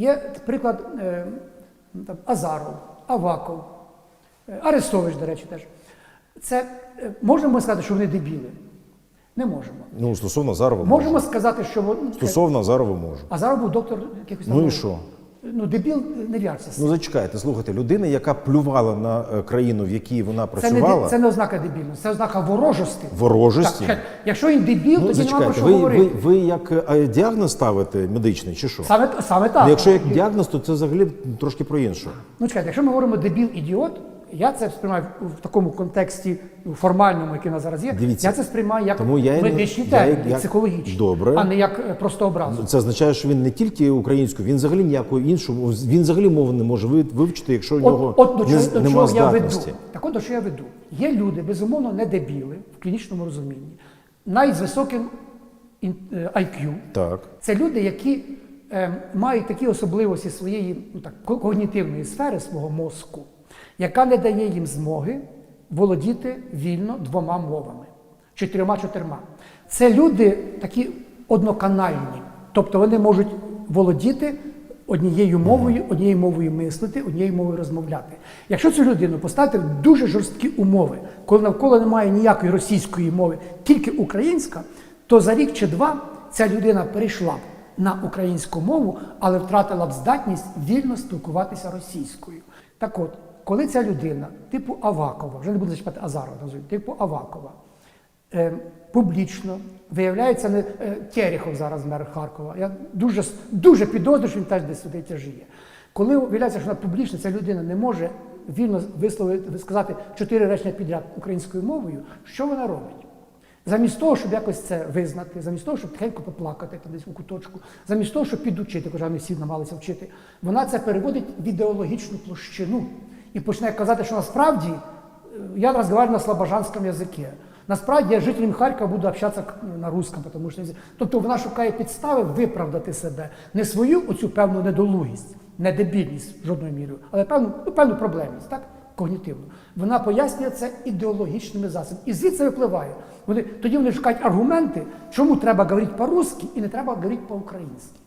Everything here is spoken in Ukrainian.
Є приклад е, там, Азаров, Аваков, е, Арестович, до речі, теж. Це можемо ми сказати, що вони дебіли? Не можемо. Ну, стосовно Азарова можемо. Можемо сказати, що Стосовно Азарова можу. Азаров був доктор якихось Ну і що? Ну, дебіл не в'ярся. Ну зачекайте, слухайте, людина, яка плювала на е, країну, в якій вона це, не, працювала, де- це не ознака дебільності, це ознака ворожості. ворожості. Так, якщо він дебіл, Ну, тоді нема про зачекайте, що ви, ви, говорити. ви як е, діагноз ставите медичний чи що? Саме, саме так. Ну, якщо як діагноз, то це взагалі трошки про інше. Ну, чекайте, якщо ми говоримо дебіл-ідіот, я це сприймаю в такому контексті ну, формальному, який у нас зараз є. Дивіться, я це сприймаю як тому я медичні я терміни, як- психологічні, Добре. а не як е, просто образу. Це означає, що він не тільки українською, він взагалі ніякою іншою, він взагалі мову не може ви- вивчити, якщо в нього От, от до не- до чого я веду. Так от до чого я веду. Є люди, безумовно, не дебіли в клінічному розумінні, навіть з високим ін- е, IQ. Так. Це люди, які е, мають такі особливості своєї ну, так, когнітивної сфери свого мозку, яка не дає їм змоги володіти вільно двома мовами, чотирма-чотирма. Це люди такі одноканальні, тобто вони можуть володіти однією мовою, однією мовою мислити, однією мовою розмовляти. Якщо цю людину поставити в дуже жорсткі умови, коли навколо немає ніякої російської мови, тільки українська, то за рік чи два ця людина перейшла б на українську мову, але втратила б здатність вільно спілкуватися російською. Так от, коли ця людина, типу Авакова, вже не буду зачіпати Азарова, типу Авакова, е, публічно виявляється не е, Терехов зараз мер Харкова. Я дуже, дуже підозрюю, що він теж десь сюди тяжіє. Коли виявляється, що вона публічно, ця людина не може вільно висловити, сказати чотири речення підряд українською мовою, що вона робить? Замість того, щоб якось це визнати, замість того, щоб тихенько поплакати там десь у куточку, замість того, щоб підучити, хоча вони всі намагалися вчити, вона це переводить в ідеологічну площину і починає казати, що насправді е, я розмовляю на слобожанському язикі. Насправді я жителям Харкова буду общатися на русском, тому що тобто вона шукає підстави виправдати себе, не свою оцю певну недолугість, не дебільність жодною мірою, але певну, ну, певну проблемність, так? Когнітивну. Вона пояснює це ідеологічними засобами. І звідси випливає. Вони, тоді вони шукають аргументи, чому треба говорити по-русски і не треба говорити по-українськи.